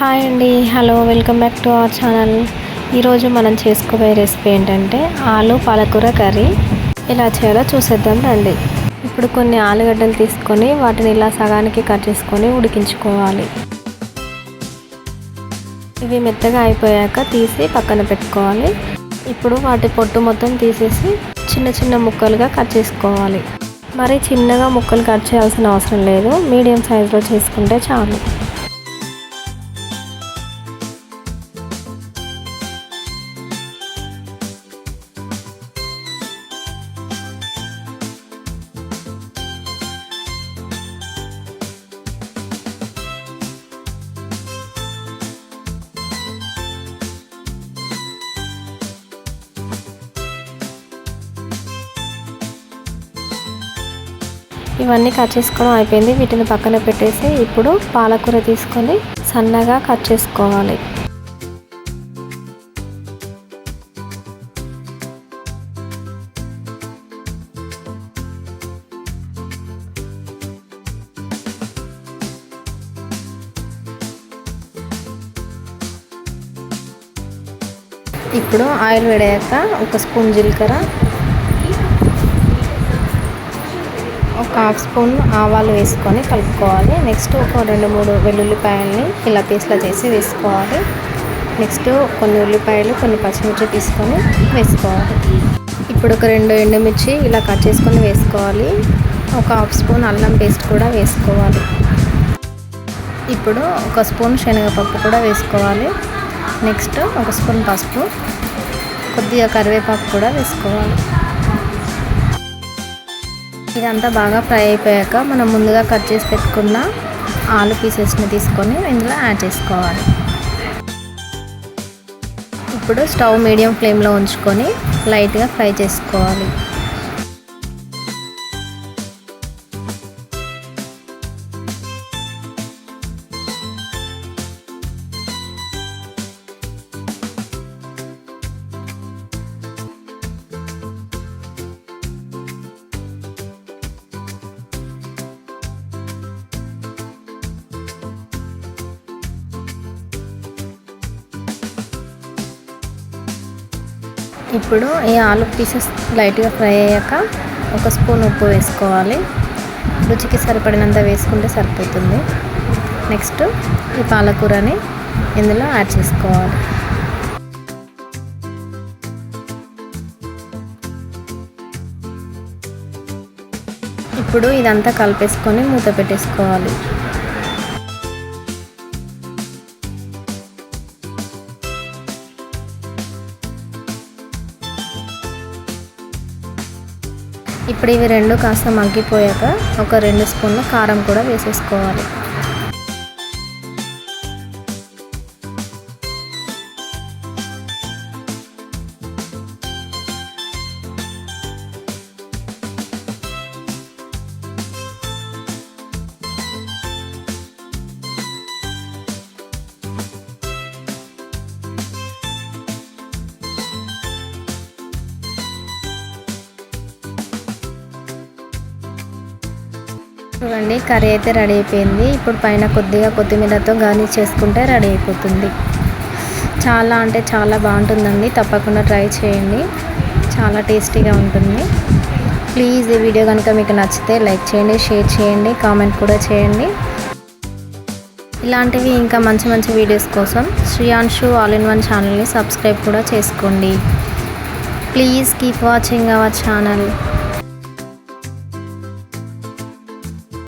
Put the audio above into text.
Hi అండి. Hello welcome back to our channel. ఈరోజు మనం చేసుకోబోయే రెసిపీ ఏంటంటే ఆలు పాలకూర కర్రీ. ఎలా చేయాలో చూసేద్దాం రండి. ఇప్పుడు కొన్ని ఆలుగడ్డలు తీసుకొని వాటిని ఇలా సగానికి కట్ చేసుకొని ఉడికించుకోవాలి. ఇవి మెత్తగా అయిపోయాక తీసి పక్కన పెట్టుకోవాలి. ఇప్పుడు వాటి పొట్టు మొత్తం తీసేసి చిన్న చిన్న ముక్కలుగా కట్ చేసుకోవాలి. మరి చిన్నగా ముక్కలు కట్ చేయాల్సిన అవసరం లేదు. మీడియం సైజులో చేసుకుంటే చాలు. ఇవన్నీ కట్ చేసుకోవడం అయిపోయింది. వీటిని పక్కన పెట్టేసి ఇప్పుడు పాలకూర తీసుకొని సన్నగా కట్ చేసుకోవాలి. ఇప్పుడు ఆయిల్ వేడాక ఒక స్పూన్ జీలకర్ర ఒక హాఫ్ స్పూన్ ఆవాలు వేసుకొని కలుపుకోవాలి. నెక్స్ట్ ఒక రెండు మూడు వెల్లుల్లిపాయలని ఇలా పీస్లా చేసి వేసుకోవాలి. నెక్స్ట్ కొన్ని ఉల్లిపాయలు కొన్ని పచ్చిమిర్చి తీసుకొని వేసుకోవాలి. ఇప్పుడు ఒక రెండు ఎండుమిర్చి ఇలా కట్ చేసుకొని వేసుకోవాలి. ఒక హాఫ్ స్పూన్ అల్లం పేస్ట్ కూడా వేసుకోవాలి. ఇప్పుడు ఒక స్పూన్ శనగపప్పు కూడా వేసుకోవాలి. నెక్స్ట్ ఒక స్పూన్ పసుపు కొద్దిగా కరివేపాకు కూడా వేసుకోవాలి. ఇదంతా బాగా ఫ్రై అయిపోయాక మనం ముందుగా కట్ చేసి పెట్టుకున్న ఆలు పీసెస్ని తీసుకొని ఇందులో యాడ్ చేసుకోవాలి. ఇప్పుడు స్టవ్ మీడియం ఫ్లేమ్లో ఉంచుకొని లైట్గా ఫ్రై చేసుకోవాలి. ఇప్పుడు ఈ ఆలు పీసెస్ లైట్గా ఫ్రై అయ్యాక ఒక స్పూన్ ఉప్పు వేసుకోవాలి. రుచికి సరిపడినంత వేసుకుంటే సరిపోతుంది. నెక్స్ట్ ఈ పాలకూరని ఇందులో యాడ్ చేసుకోవాలి. ఇప్పుడు ఇదంతా కలిపేసుకొని మూత పెట్టేసుకోవాలి. ఇప్పుడు ఇవి రెండు కాస్త మగ్గిపోయాక ఒక రెండు స్పూన్ల కారం కూడా వేసేసుకోవాలి. చూడండి కర్రీ అయితే రెడీ అయిపోయింది. ఇప్పుడు పైన కొద్దిగా కొత్తిమీరతో గార్నిష్ చేసుకుంటే రెడీ అయిపోతుంది. చాలా అంటే చాలా బాగుంటుందండి. తప్పకుండా ట్రై చేయండి. చాలా టేస్టీగా ఉంటుంది. ప్లీజ్ ఈ వీడియో కనుక మీకు నచ్చితే లైక్ చేయండి షేర్ చేయండి కామెంట్ కూడా చేయండి. ఇలాంటివి ఇంకా మంచి మంచి వీడియోస్ కోసం శ్రీయాన్షు ఆల్ ఇన్ వన్ ఛానల్ని సబ్స్క్రైబ్ కూడా చేసుకోండి. Please keep watching our channel.